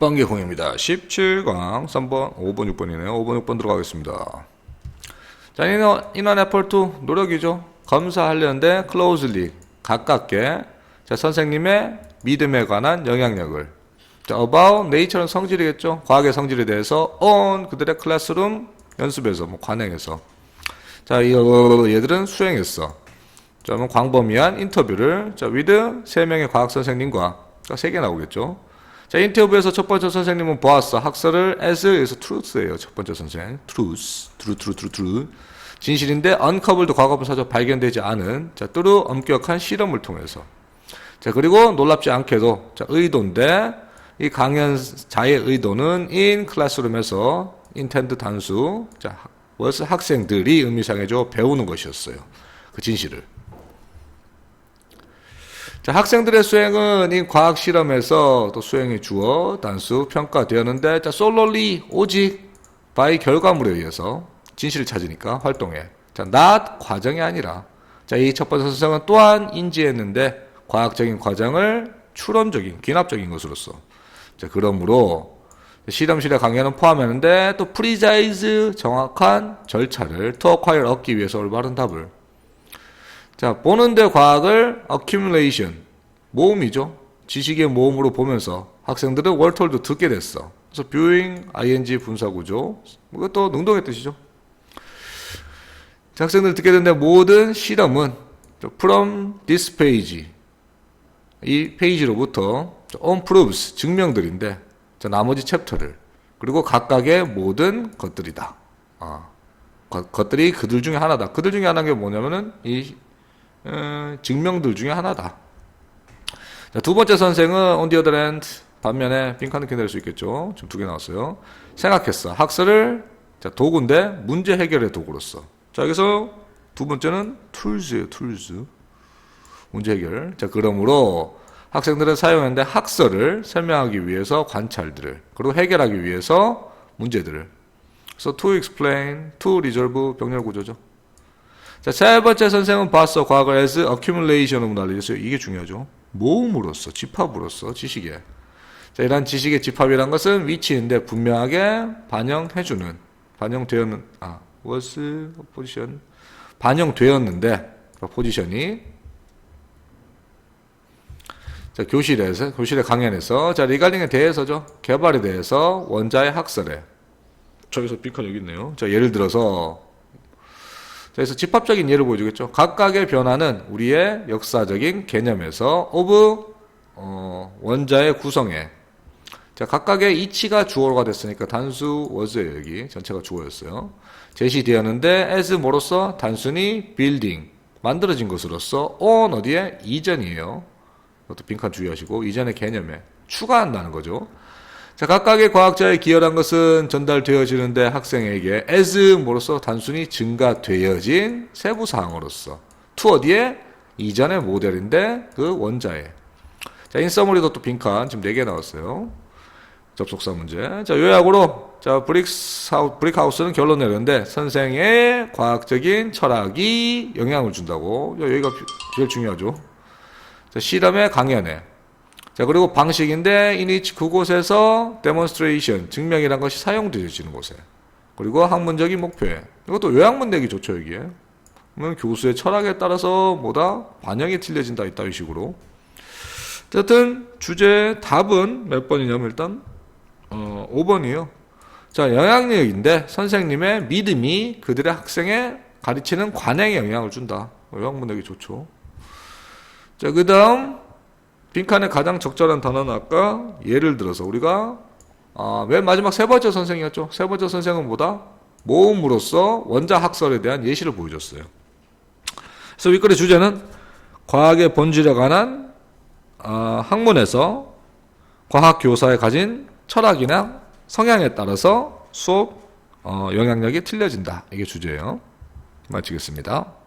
번개 공입니다. 17강 3번, 5번, 6번이네요. 5번, 6번 들어가겠습니다. 자, 인원, 인원 에펄트 노력이죠. 검사하려는데 closely 가깝게 자, 선생님의 믿음에 관한 영향력을 자, about nature는 성질이겠죠. 과학의 성질에 대해서 on 그들의 클래스룸 연습에서 뭐 관행에서 자, 이 얘들은 수행했어. 자, 광범위한 인터뷰를 자, with 세 명의 과학 선생님과 세개 나오겠죠. 자, 인터뷰에서 첫 번째 선생님은 보았어. 학설을 as에서 truth예요. 첫 번째 선생. truth. true, true, true, true. 진실인데 uncovered 과거분사적 발견되지 않은 자, 뚜루 엄격한 실험을 통해서. 자, 그리고 놀랍지 않게도 자, 의도인데 이 강연자의 의도는 in classroom에서 intend 단수 자, was 학생들이 의미상해줘 배우는 것이었어요. 그 진실을. 자, 학생들의 수행은 이 과학 실험에서 또 수행이 주어 단수 평가되었는데 자, 솔로리 오직 바이 결과물에 의해서 진실을 찾으니까 활동해. 자, not 과정이 아니라 자, 이 첫 번째 선생은 또한 인지했는데 과학적인 과정을 추론적인 귀납적인 것으로서 자, 그러므로 실험실의 강연은 포함하는데 또 프리자이즈 정확한 절차를 투어콰이를 얻기 위해서 올바른 답을 자, 보는데 과학을 accumulation, 모음이죠. 지식의 모음으로 보면서 학생들은 월톨도 듣게 됐어. 그래서 viewing, ing 분사구조. 이것도 능동의 뜻이죠. 자, 학생들 듣게 됐는데 모든 실험은 from this page, 이 페이지로부터 on proofs, 증명들인데 자, 나머지 챕터를 그리고 각각의 모든 것들이다. 아, 것들이 그들 중에 하나다. 그들 중에 하나가 뭐냐면은 이 어, 증명들 중에 하나다. 자, 두 번째 선생은 on the other hand 반면에 빈칸 느낌 낼수 있겠죠. 지금 두 개 나왔어요. 생각했어. 학설을 자, 도구인데 문제 해결의 도구로서. 자, 여기서 두 번째는 tools예요. tools. 문제 해결. 자, 그러므로 학생들은 사용했는데 학설을 설명하기 위해서 관찰들을 그리고 해결하기 위해서 문제들을. 그래서 to explain, to resolve 병렬 구조죠. 자, 세 번째 선생은 봤어. 과거를 as accumulation으로 알려줬어요. 이게 중요하죠. 모음으로써, 집합으로써, 지식에. 자, 이러한 지식의 집합이란 것은 위치인데 분명하게 반영해주는, 반영되었는, 아, was, position, 반영되었는데, 포지션이. 자, 교실에서, 교실의 강연에서, 자, 리갈링에 대해서죠. 개발에 대해서 원자의 학설에. 저기서 빈칸 여기 있네요. 자, 예를 들어서, 그래서 집합적인 예를 보여주겠죠. 각각의 변화는 우리의 역사적인 개념에서 of 어, 원자의 구성에 자, 각각의 이치가 주어가 됐으니까 단수 was예요. 여기 전체가 주어였어요. 제시되었는데 as 뭐로서 단순히 building 만들어진 것으로서 on 어디에 이전이에요. 이것도 빈칸 주의하시고 이전의 개념에 추가한다는 거죠. 자, 각각의 과학자의 기여란 것은 전달되어지는데 학생에게 as 뭐로서 단순히 증가되어진 세부 사항으로서 투 어디에 이전의 모델인데 그 원자에 자, 인서머리도 또 빈칸 지금 4개 나왔어요. 접속사 문제. 자, 요약으로 자, 브릭하우, 브릭하우스는 결론 내렸는데 선생의 과학적인 철학이 영향을 준다고. 여기가 제일 중요하죠. 자, 실험의 강연에 자, 그리고 방식인데, 이니치 그곳에서 demonstration, 증명이란 것이 사용되어지는 곳에. 그리고 학문적인 목표에. 이것도 요약문 내기 좋죠, 여기에. 그러면 교수의 철학에 따라서 뭐다? 반영이 틀려진다, 있다, 이 식으로. 어쨌든, 주제 답은 몇 번이냐면 일단, 어, 5번이에요. 자, 영향력인데, 선생님의 믿음이 그들의 학생에 가르치는 관행에 영향을 준다. 요약문 내기 좋죠. 자, 그 다음, 빈칸에 가장 적절한 단어는 아까 예를 들어서 우리가 아, 맨 마지막 세 번째 선생이었죠. 세 번째 선생은 뭐다? 모음으로써 원자 학설에 대한 예시를 보여줬어요. 그래서 윗글의 주제는 과학의 본질에 관한 어, 학문에서 과학 교사에 가진 철학이나 성향에 따라서 수업 어, 영향력이 틀려진다. 이게 주제예요. 마치겠습니다.